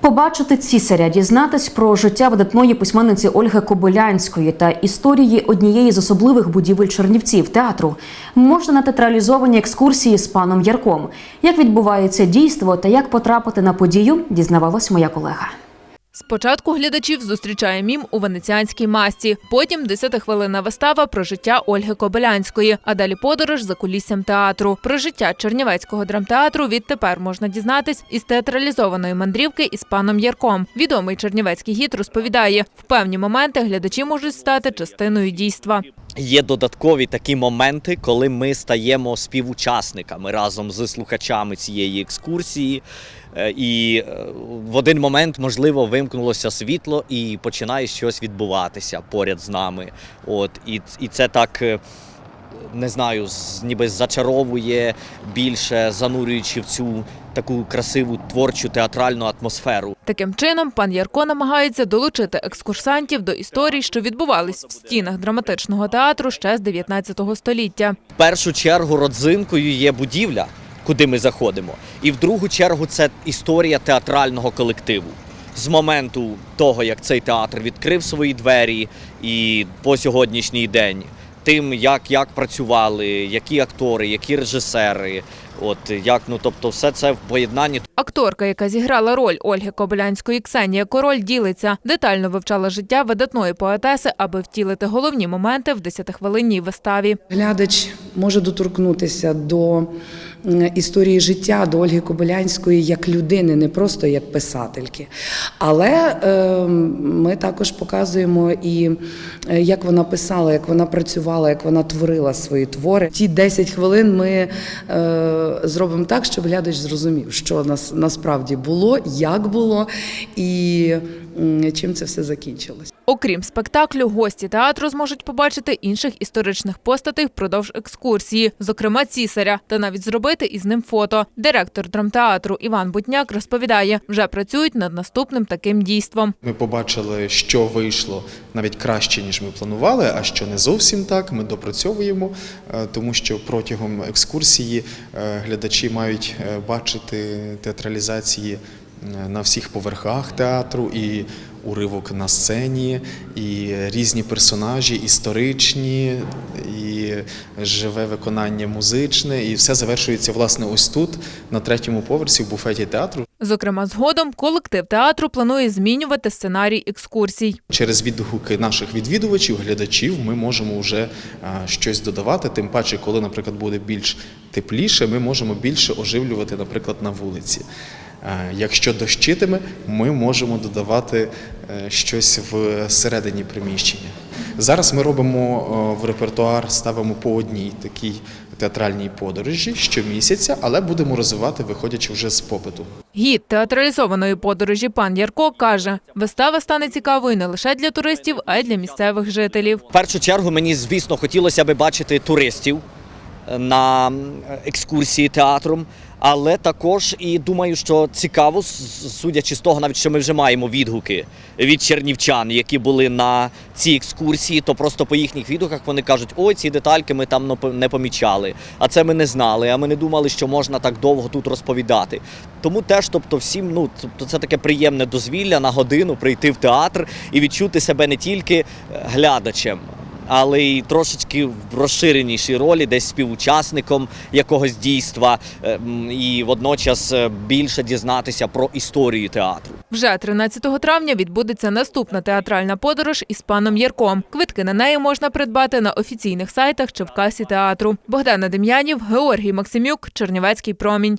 Побачити цісаря, дізнатись про життя видатної письменниці Ольги Кобилянської та історії однієї з особливих будівель Чернівців театру можна на театралізовані екскурсії з паном Ярком. Як відбувається дійство та як потрапити на подію, дізнавалась моя колега. Спочатку глядачів зустрічає мім у венеціанській масті, потім 10-хвилинна вистава про життя Ольги Кобилянської, а далі подорож за куліссям театру. Про життя Чернівецького драмтеатру відтепер можна дізнатись із театралізованої мандрівки із паном Ярком. Відомий чернівецький гід розповідає, в певні моменти глядачі можуть стати частиною дійства. Є додаткові такі моменти, коли ми стаємо співучасниками разом з слухачами цієї екскурсії. Е, І е, в один момент, можливо, вимкнулося світло і починає щось відбуватися поряд з нами. От, і, і це так. Не знаю, ніби зачаровує більше, занурюючи в цю таку красиву творчу театральну атмосферу. Таким чином, пан Ярко намагається долучити екскурсантів до історій, що відбувались в стінах драматичного театру ще з 19 століття. В першу чергу родзинкою є будівля, куди ми заходимо. І в другу чергу це історія театрального колективу. З моменту того, як цей театр відкрив свої двері, і по сьогоднішній день, тим, як, як працювали, які актори, які режисери, от як ну тобто, все це в поєднанні. Акторка, яка зіграла роль Ольги Кобилянської Ксенія Король, ділиться, детально вивчала життя видатної поетеси, аби втілити головні моменти в 10-хвилинній виставі. Глядач може доторкнутися до історії життя, до Ольги Кобилянської як людини, не просто як писательки. Але е, ми також показуємо і е, як вона писала, як вона працювала, як вона творила свої твори. Ті 10 хвилин ми е, зробимо так, щоб глядач зрозумів, що нас насправді було, як було і чим це все закінчилось. Окрім спектаклю, гості театру зможуть побачити інших історичних постатей впродовж екскурсії, зокрема цісаря, та навіть зробити із ним фото. Директор драмтеатру Іван Бутняк розповідає, вже працюють над наступним таким дійством. Ми побачили, що вийшло навіть краще, ніж ми планували, а що не зовсім так. Ми допрацьовуємо, е, тому що протягом екскурсії е, глядачі мають е, бачити театралізації на всіх поверхах театру і уривок на сцені, і різні персонажі, історичні, і живе виконання музичне, і все завершується власне ось тут, на третьому поверсі в буфеті театру. Зокрема, згодом колектив театру планує змінювати сценарій екскурсій. Через відгуки наших відвідувачів, глядачів, ми можемо вже щось додавати. Тим паче, коли, наприклад, буде більш тепліше, ми можемо більше оживлювати, наприклад, на вулиці. А, Якщо дощитиме, ми можемо додавати е, щось всередині приміщення. Зараз ми робимо е, в репертуар, ставимо по одній такій театральній подорожі щомісяця, але будемо розвивати, виходячи вже з попиту. Гід театралізованої подорожі пан Ярко каже, вистава стане цікавою не лише для туристів, а й для місцевих жителів. В першу чергу мені, звісно, хотілося би бачити туристів е, на екскурсії театром. Але також і думаю, що цікаво, судячи з того, навіть що ми вже маємо відгуки від чернівчан, які були на цій екскурсії, то просто по їхніх відгуках вони кажуть, ой, ці детальки ми там не по- помічали. А це ми не знали, а ми не думали, що можна так довго тут розповідати. Тому теж, тобто, всім, ну тобто, це таке приємне дозвілля на годину прийти в театр і відчути себе не тільки е, глядачем. Але й трошечки в розширенішій ролі, десь співучасником якогось дійства, е, і водночас е, більше дізнатися про історію театру. Вже 13 травня відбудеться наступна театральна подорож із паном Ярком. Квитки на неї можна придбати на офіційних сайтах чи в касі театру. Богдана Дем'янів, Георгій Максимюк, Чернівецький промінь.